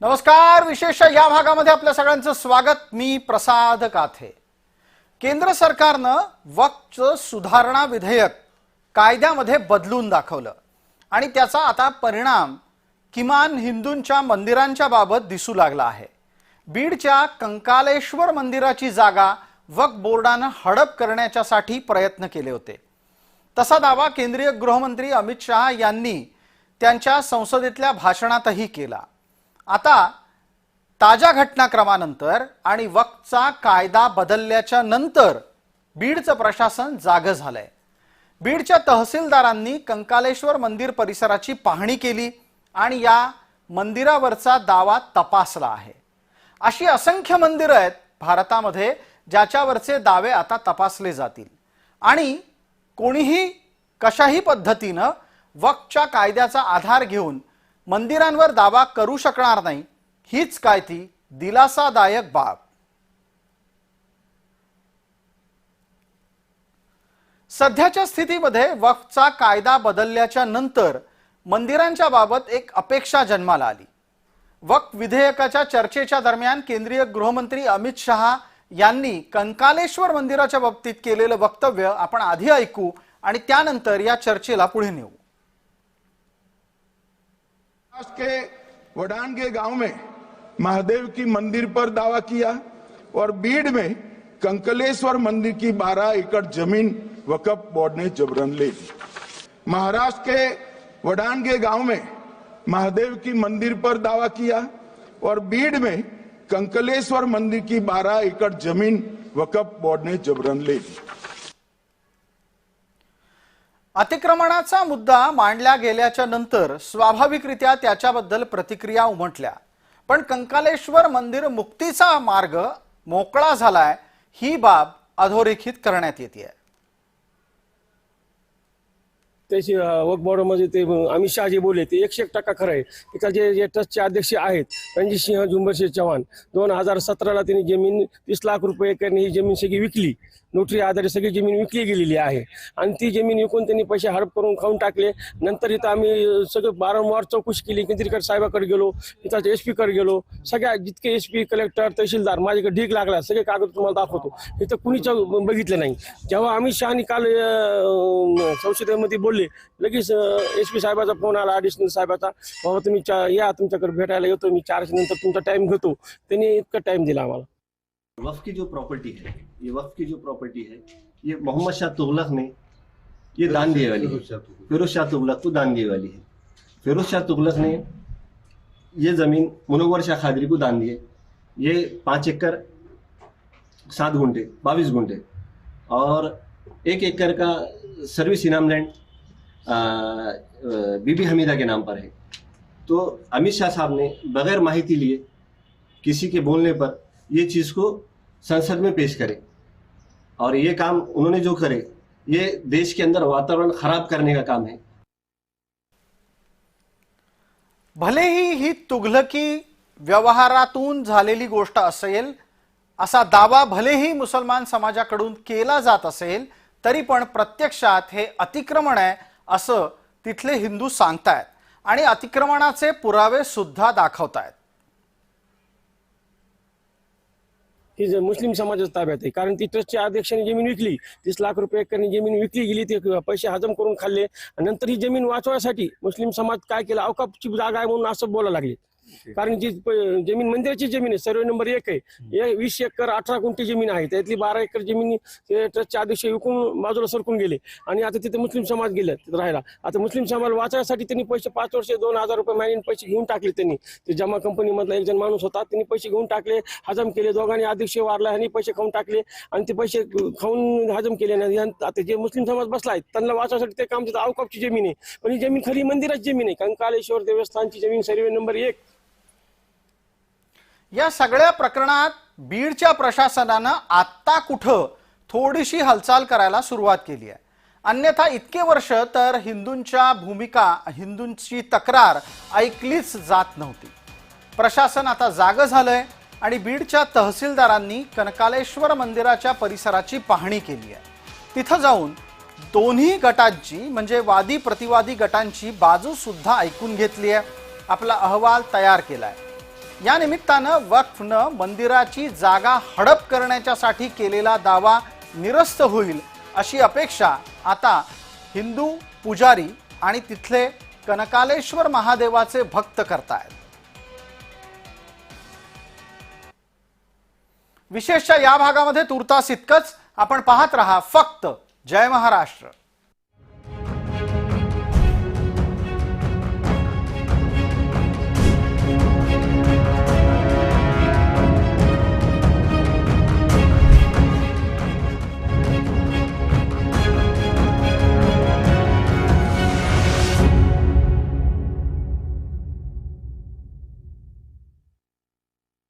नमस्कार विशेष या भागामध्ये आपल्या सगळ्यांचं स्वागत. मी प्रसाद काथे. केंद्र सरकारनं वक्फ सुधारणा विधेयक कायद्यामध्ये बदलून दाखवलं. आणि त्याचा आता परिणाम किमान हिंदूंच्या मंदिरांच्या बाबत दिसू लागला आहे. बीडच्या कंकालेश्वर मंदिराची जागा वक्फ बोर्डानं हडप करण्याच्यासाठी प्रयत्न केले होते. तसा दावा केंद्रीय गृहमंत्री अमित शहा यांनी त्यांच्या संसदेतल्या भाषणातही केला. आता ताज्या घटनाक्रमानंतर आणि वक्तचा कायदा बदलल्याच्या नंतर बीडचं प्रशासन जागं झालंय. बीडच्या तहसीलदारांनी कंकालेश्वर मंदिर परिसराची पाहणी केली आणि या मंदिरावरचा दावा तपासला आहे. अशी असंख्य मंदिरं आहेत भारतामध्ये ज्याच्यावरचे दावे आता तपासले जातील. आणि कोणीही कशाही पद्धतीनं वक्तच्या कायद्याचा आधार घेऊन मंदिरांवर दावा करू शकणार नाही हीच काय ती दिलासादायक बाब. सध्याच्या स्थितीमध्ये वक्फचा कायदा बदलल्याच्या नंतर मंदिरांच्या बाबत एक अपेक्षा जन्माला आली. वक्फ विधेयकाच्या चर्चेच्या दरम्यान केंद्रीय गृहमंत्री अमित शहा यांनी कंकालेश्वर मंदिराच्या बाबतीत केलेलं वक्तव्य आपण आधी ऐकू आणि त्यानंतर या चर्चेला पुढे नेऊ. महाराष्ट्र के वडानगे गाँव में महादेव की मंदिर पर दावा किया और बीड़ में कंकलेश्वर मंदिर की 12 एकड़ ज़मीन वक्फ बोर्ड ने जबरन ले ली। महाराष्ट्र के वडानगे गाँव में महादेव की मंदिर पर दावा किया और बीड़ में कंकलेश्वर मंदिर की 12 एकड़ ज़मीन वक्फ बोर्ड ने जबरन ले ली। अतिक्रमणाचा मुद्दा मांडल्या गेल्याच्यानंतर स्वाभाविकरित्या त्याच्याबद्दल प्रतिक्रिया उमटल्या. पण कंकालेश्वर मंदिर मुक्तीचा मार्ग मोकळा झालाय ही बाब अधोरेखित करण्यात येते त्याची वकबॉर्डमध्ये म्हणजे ते अमित शहा जे बोलले ते एकशे एक टक्का खरं आहे. तिथं जे जे ट्रस्टचे अध्यक्ष आहेत रणजित सिंह झुंबरसिंह चव्हाण दोन हजार सतराला त्यांनी जमीन तीस लाख रुपये एकरने ही जमीन सगळी विकली. नोटरी आधारे सगळी जमीन विकली गेलेली आहे. आणि ती जमीन विकून त्यांनी पैसे हडप करून खाऊन टाकले. नंतर इथं आम्ही सगळं वारंवार चौकशी केली. केंद्रीकर साहेबाकडे गेलो इथं एस पीकडे गेलो. सगळ्या जितके एस पी कलेक्टर तहसीलदार माझ्याकडे ढीक लागला सगळे कागद तुम्हाला दाखवतो. इथं कुणीच बघितलं नाही. जेव्हा अमित शहानी काल संसदेमध्ये बोलले लगेच एस पी साहेबाचा फोन आला ॲडिशनल साहेबाचा. बाबा तुम्ही चा- या तुमच्याकडे भेटायला येतो मी चारशे नंतर तुमचा टाइम घेतो. त्यांनी इतका टाइम दिला आम्हाला. वफ की जो प्रॉपर्टी है ये वफ की जो प्रॉपर्टी है ये मोहम्मद शाह तुगलक ने ये दान दिए वाली है। फिरोज शाह तुगलक को दान दिए वाली है। फिरोज शाह तुगलक ने ये जमीन मुनव्वर शाह खादरी को दान दिए। ये पाँच एकड़ सात गुंठे बाईस गुंठे और एक एकड़ का सर्विस इनाम लैंड बीबी हमीदा के नाम पर है। तो अमित शाह साहब ने बगैर माहिती लिए किसी के बोलने पर ये चीज को संसद में पेश करे। और ये काम उन्होंने जो करे ये देश के अंदर वातावरण खराब करने का काम है। भलेही ही तुघलकी व्यवहारातून झालेली गोष्ट असेल असा दावा भलेही मुसलमान समाजाकडून केला जात असेल तरी पण प्रत्यक्षात हे अतिक्रमण आहे असं तिथले हिंदू सांगतायत आणि अतिक्रमणाचे पुरावे सुद्धा दाखवतायत. ही मुस्लिम समाजाच्या ताब्यात आहे कारण ती ट्रस्टच्या अध्यक्षाने जमीन विकली तीस लाख रुपये एकरने जमीन विकली गेली ते पैसे हजम करून खाल्ले नंतर ही जमीन वाचवण्यासाठी मुस्लिम समाज काय केलं अवकापची जागा आहे म्हणून असं बोलायला लागले. कारण जी जमीन मंदिराची जमीन आहे सर्वे नंबर एक आहे. हे वीस एकर अठरा गुंठी जमीन आहे. त्यातली बारा एकर जमीन ते ट्रस्टचे अध्यक्ष विकून बाजूला सरकून गेले. आणि आता तिथे मुस्लिम समाज गेले तिथे राहायला. आता मुस्लिम समाज वाचण्यासाठी त्यांनी पैसे पाच वर्ष दोन हजार रुपये महिन्याने पैसे घेऊन टाकले त्यांनी. ते जमा कंपनीमधला एक जण माणूस होता त्यांनी पैसे घेऊन टाकले हजम केले. दोघांनी अध्यक्ष वारला ह्यांनी पैसे खाऊन टाकले. आणि ते पैसे खाऊन हजम केले. नाही आता जे मुस्लिम समाज बसला आहे त्यांना वाचण्यासाठी ते काम तिथं अवकापची जमीन आहे. पण ही जमीन खरी मंदिराची जमीन आहे. कंकालेश्वर देवस्थानची जमीन सर्वे नंबर एक. या सगळ्या प्रकरणात बीडच्या प्रशासनानं आत्ता कुठं थोडीशी हालचाल करायला सुरुवात केली आहे. अन्यथा इतके वर्ष तर हिंदूंच्या भूमिका हिंदूंची तक्रार ऐकलीच जात नव्हती. प्रशासन आता जागं झालंय आणि बीडच्या तहसीलदारांनी कनकालेश्वर मंदिराच्या परिसराची पाहणी केली आहे. तिथं जाऊन दोन्ही गटांची म्हणजे वादी प्रतिवादी गटांची बाजूसुद्धा ऐकून घेतली आहे. आपला अहवाल तयार केला आहे या निमित्तानं वक्फनं मंदिराची जागा हडप करण्याच्यासाठी केलेला दावा निरस्त होईल अशी अपेक्षा आता हिंदू पुजारी आणि तिथले कनकालेश्वर महादेवाचे भक्त करतायत. विशेषच्या या भागामध्ये तुर्तास इतकंच. आपण पाहत रहा फक्त जय महाराष्ट्र.